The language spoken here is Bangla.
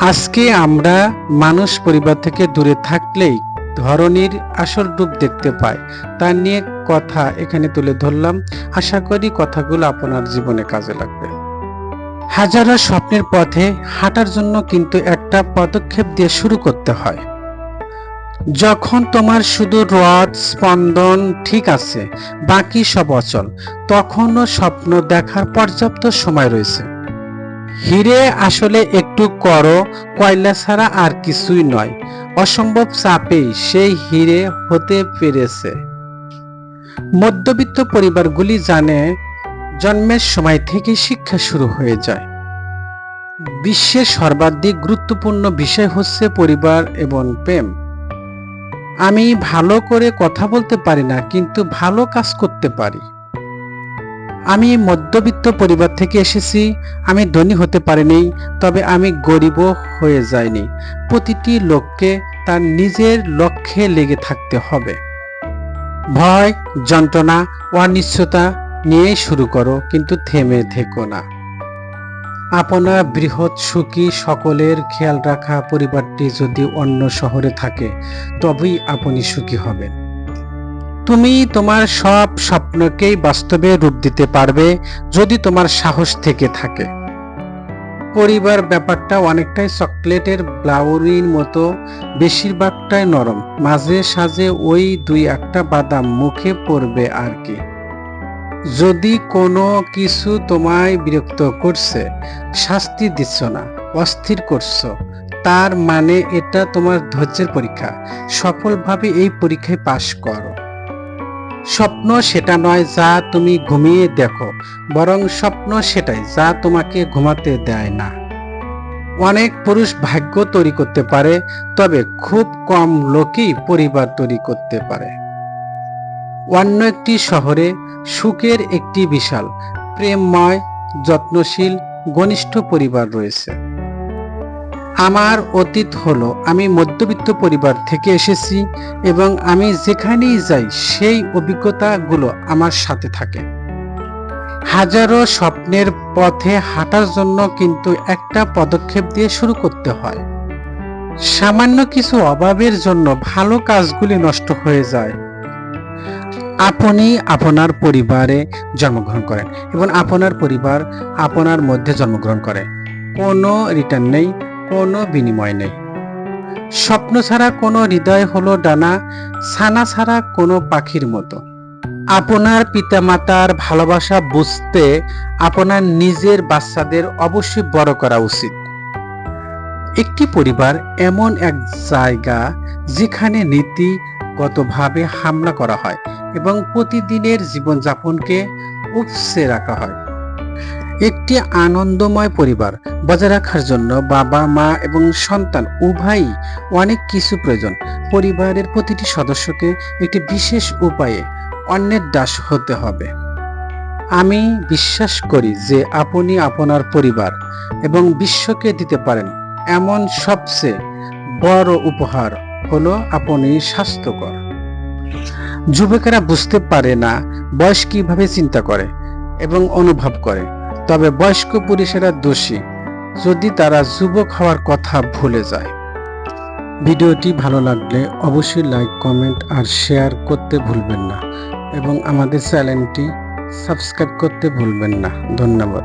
আজকে আমরা মানুষ পরিবার থেকে দূরে থাকলেই ধরনীর আসল রূপ দেখতে পাই। তা নিয়ে কথা এখানে তুলে ধরলাম। আশা করি কথাগুলো আপনার জীবনে কাজে লাগবে। হাজারো স্বপ্নের পথে হাঁটার জন্য কিন্তু একটা পদক্ষেপ দিয়ে শুরু করতে হয়। যখন তোমার শুধু রদ স্পন্দন ঠিক আছে, বাকি সব অচল, তখনও স্বপ্ন দেখার পর্যাপ্ত সময় রয়েছে। হিরে আসলে একটু করো, কয়লা ছাড়া আর কিছুই নয়। অসম্ভব চাপেই সেই হিরে হতে পেরেছে। মধ্যবিত্ত পরিবারগুলি জানে, জন্মের সময় থেকে শিক্ষা শুরু হয়ে যায়। বিশ্বের সর্বাধিক গুরুত্বপূর্ণ বিষয় হচ্ছে পরিবার এবং প্রেম। আমি ভালো করে কথা বলতে পারি না, কিন্তু ভালো কাজ করতে পারি। আমি মধ্যবিত্ত পরিবার থেকে এসেছি, আমি ধনী হতে পারিনি, তবে আমি গরিবও হয়ে যাইনি। প্রতিটি লোককে তার নিজের লক্ষ্যে লেগে থাকতে হবে। ভয়, যন্ত্রণা, অনিশ্চয়তা নিয়ে শুরু করো, কিন্তু থেমে থেকো না। আপনার বৃহৎ সুখী সকলের খেয়াল রাখা পরিবারটি যদি অন্য শহরে থাকে, তবেই আপনি সুখী হবেন। তুমি তোমার সব স্বপ্নকেই বাস্তবে রূপ দিতে পারবে যদি তোমার সাহস থেকে থাকে। পরিবার ব্যাপারটা অনেকটাই চকলেটের ব্লাউরির মতো, বেশিরভাগটাই নরম। মাঝে সাঝে ওই দুই একটা বাদাম মুখে পড়বে আর কি। যদি কোনো কিছু তোমায় বিরক্ত করছে, শাস্তি দিচ্ছ না, অস্থির করছ, তার মানে এটা তোমার ধৈর্যের পরীক্ষা। সফলভাবে এই পরীক্ষায় পাশ করো। স্বপ্ন সেটা নয় যা তুমি ঘুমিয়ে দেখো, বরং স্বপ্ন সেটাই যা তোমাকে ঘুমাতে দেয় না। অনেক পুরুষ ভাগ্য তৈরি করতে পারে, তবে খুব কম লোকই পরিবার তৈরি করতে পারে। অন্য একটি শহরে সুখের একটি বিশাল, প্রেমময়, যত্নশীল, ঘনিষ্ঠ পরিবার রয়েছে। আমার অতীত হলো, আমি মধ্যবিত্ত পরিবার থেকে এসেছি এবং আমি যেখানেই যাই, সেই অভিজ্ঞতাগুলো আমার সাথে থাকে। হাজারো স্বপ্নের পথে হাঁটার জন্য কিন্তু একটা পদক্ষেপ দিয়ে শুরু করতে হয়। সামান্য কিছু অভাবের জন্য ভালো কাজগুলি নষ্ট হয়ে যায়। আপনি আপনার পরিবারে জন্মগ্রহণ করেন এবং আপনার পরিবার আপনার মধ্যে জন্মগ্রহণ করে। কোনো রিটার্ন নেই। কোনো বিনিময় নেই। স্বপ্ন ছাড়া কোনো হৃদয় হলো ডানা, ছানা ছাড়া কোনো পাখির মতো। আপনার পিতামাতার ভালোবাসা বুঝতে আপনার নিজের বাচ্চাদের অবশ্যই বড় করা উচিত। একটি পরিবার এমন এক জায়গা যেখানে নীতিগতভাবে হামলা করা হয় এবং প্রতিদিনের জীবনযাপনকে উপসে রাখা হয়। একটি আনন্দময় পরিবার। বজায় রাখার জন্য বাবা, মা এবং সন্তান উভয়ই অনেক কিছু প্রয়োজন। পরিবারের প্রতিটি সদস্যকে একটি বিশেষ উপায়ে অন্যের দাস হতে হবে। আমি বিশ্বাস করি যে আপনি আপনার পরিবার এবং বিশ্বকে দিতে পারেন। এমন সবচেয়ে বড় উপহার হলো আপনি স্বাস্থ্যকর। যুবকেরা বুঝতে পারে না বয়স কীভাবে চিন্তা করে এবং অনুভব করে। তবে বয়স্ক পুরুষেরা দোষী, যদি তারা যুবক হওয়ার কথা ভুলে যায়। ভিডিওটি ভালো লাগলে অবশ্যই লাইক, কমেন্ট আর শেয়ার করতে ভুলবেন না এবং আমাদের চ্যানেলটি সাবস্ক্রাইব করতে ভুলবেন না। ধন্যবাদ।